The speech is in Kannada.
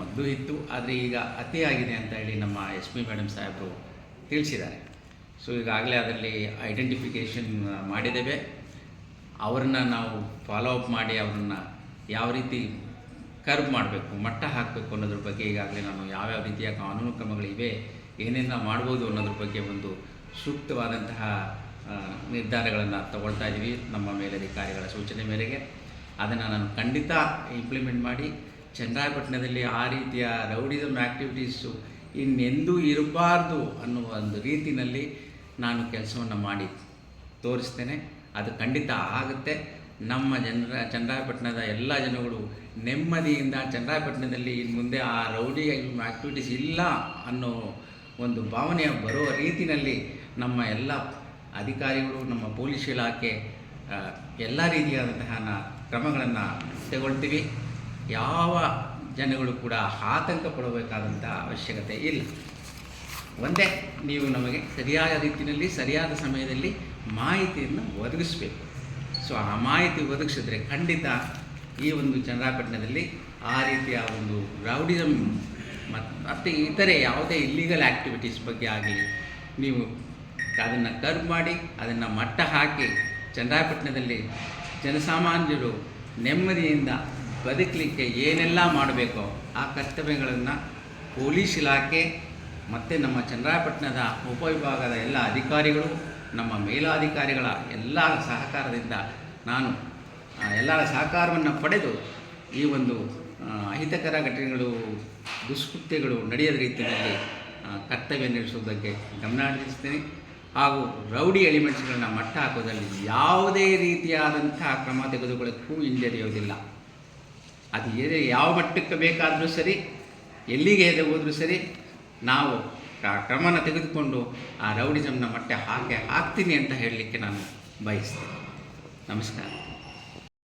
ಮೊದಲು ಇತ್ತು, ಆದರೆ ಈಗ ಅತಿಯಾಗಿದೆ ಅಂತ ಹೇಳಿ ನಮ್ಮ ಎಸ್ ಪಿ ಮೇಡಮ್ ಸಾಹೇಬರು ತಿಳಿಸಿದ್ದಾರೆ. ಸೊ ಈಗಾಗಲೇ ಅದರಲ್ಲಿ ಐಡೆಂಟಿಫಿಕೇಷನ್ ಮಾಡಿದ್ದೇವೆ. ಅವ್ರನ್ನ ನಾವು ಫಾಲೋ ಅಪ್ ಮಾಡಿ ಅವ್ರನ್ನ ಯಾವ ರೀತಿ ಕರ್ವ್ ಮಾಡಬೇಕು, ಮಟ್ಟ ಹಾಕಬೇಕು ಅನ್ನೋದ್ರ ಬಗ್ಗೆ ಈಗಾಗಲೇ ನಾನು ಯಾವ್ಯಾವ ರೀತಿಯ ಕಾನೂನು ಕ್ರಮಗಳಿವೆ, ಏನೇನು ಮಾಡ್ಬೋದು ಅನ್ನೋದ್ರ ಬಗ್ಗೆ ಒಂದು ಸೂಕ್ತವಾದಂತಹ ನಿರ್ಧಾರಗಳನ್ನು ತಗೊಳ್ತಾ ಇದ್ದೀವಿ ನಮ್ಮ ಮೇಲಧಿಕಾರಿಗಳ ಸೂಚನೆ ಮೇರೆಗೆ. ಅದನ್ನು ನಾನು ಖಂಡಿತ ಇಂಪ್ಲಿಮೆಂಟ್ ಮಾಡಿ ಚನ್ನರಾಯಪಟ್ಟಣದಲ್ಲಿ ಆ ರೀತಿಯ ರೌಡಿಸಮ್ ಆ್ಯಕ್ಟಿವಿಟೀಸು ಇನ್ನೆಂದೂ ಇರಬಾರ್ದು ಅನ್ನುವ ಒಂದು ರೀತಿಯಲ್ಲಿ ನಾನು ಕೆಲಸವನ್ನು ಮಾಡಿ ತೋರಿಸ್ತೇನೆ. ಅದು ಖಂಡಿತ ಆಗುತ್ತೆ. ನಮ್ಮ ಜನರ ಚನ್ನರಾಯಪಟ್ಟಣದ ಎಲ್ಲ ಜನಗಳು ನೆಮ್ಮದಿಯಿಂದ ಚನ್ನರಾಯಪಟ್ಟಣದಲ್ಲಿ ಇನ್ನು ಮುಂದೆ ಆ ರೌಡಿ ಆ್ಯಕ್ಟಿವಿಟೀಸ್ ಇಲ್ಲ ಅನ್ನೋ ಒಂದು ಭಾವನೆಯ ಬರುವ ರೀತಿಯಲ್ಲಿ ನಮ್ಮ ಎಲ್ಲ ಅಧಿಕಾರಿಗಳು, ನಮ್ಮ ಪೊಲೀಸ್ ಇಲಾಖೆ ಎಲ್ಲ ರೀತಿಯಾದಂತಹ ಕ್ರಮಗಳನ್ನು ತಗೊಳ್ತೀವಿ. ಯಾವ ಜನಗಳು ಕೂಡ ಆತಂಕ ಪಡಬೇಕಾದಂಥ ಅವಶ್ಯಕತೆ ಇಲ್ಲ. ಒಂದೇ, ನೀವು ನಮಗೆ ಸರಿಯಾದ ರೀತಿಯಲ್ಲಿ, ಸರಿಯಾದ ಸಮಯದಲ್ಲಿ ಮಾಹಿತಿಯನ್ನು ಒದಗಿಸಬೇಕು. ಸೊ, ಆ ಮಾಹಿತಿ ಒದಗಿಸಿದ್ರೆ ಖಂಡಿತ ಈ ಒಂದು ಚನ್ನರಾಯಪಟ್ಟಣದಲ್ಲಿ ಆ ರೀತಿಯ ಒಂದು ರೌಡಿಸಮ್ ಮತ್ತು ಇತರೆ ಯಾವುದೇ ಇಲ್ಲಿಗಲ್ ಆ್ಯಕ್ಟಿವಿಟೀಸ್ ಬಗ್ಗೆ ಆಗಲಿ, ನೀವು ಅದನ್ನು ಕರ್ವ್ ಮಾಡಿ, ಅದನ್ನು ಮಟ್ಟ ಹಾಕಿ ಚನ್ನರಾಯಪಟ್ಟಣದಲ್ಲಿ ಜನಸಾಮಾನ್ಯರು ನೆಮ್ಮದಿಯಿಂದ ಬದುಕಲಿಕ್ಕೆ ಏನೆಲ್ಲ ಮಾಡಬೇಕೋ ಆ ಕರ್ತವ್ಯಗಳನ್ನು ಪೊಲೀಸ್ ಇಲಾಖೆ ಮತ್ತು ನಮ್ಮ ಚಂದ್ರಾಪಟ್ಟಣದ ಉಪವಿಭಾಗದ ಎಲ್ಲ ಅಧಿಕಾರಿಗಳು, ನಮ್ಮ ಮೇಲಾಧಿಕಾರಿಗಳ ಎಲ್ಲ ಸಹಕಾರದಿಂದ ನಾನು ಎಲ್ಲರ ಸಹಕಾರವನ್ನು ಪಡೆದು ಈ ಒಂದು ಅಹಿತಕರ ಘಟನೆಗಳು, ದುಷ್ಕೃತ್ಯಗಳು ನಡೆಯದ ರೀತಿಯಲ್ಲಿ ಕರ್ತವ್ಯ ನಡೆಸುವುದಕ್ಕೆ ಗಮನ ಹರಿಸ್ತೇನೆ ಹಾಗೂ ರೌಡಿ ಎಲಿಮೆಂಟ್ಸ್ಗಳನ್ನು ಮಟ್ಟ ಹಾಕೋದರಲ್ಲಿ ಯಾವುದೇ ರೀತಿಯಾದಂಥ ಕ್ರಮ ತೆಗೆದುಕೊಳ್ಳೋಕ್ಕೂ ಹಿಂಜರಿಯೋದಿಲ್ಲ ಅದು ಯಾವ ಮಟ್ಟಕ್ಕೆ ಬೇಕಾದರೂ ಸರಿ, ಎಲ್ಲಿಗೆ ಎದೆ ಹೋದರೂ ಸರಿ, ನಾವು ಕ್ರಮನ ತೆಗೆದುಕೊಂಡು ಆ ರೌಡಿಸಮ್ನ ಮಟ್ಟ ಹಾಗೆ ಹಾಕ್ತೀನಿ ಅಂತ ಹೇಳಲಿಕ್ಕೆ ನಾನು ಬಯಸ್ತೇನೆ. ನಮಸ್ಕಾರ.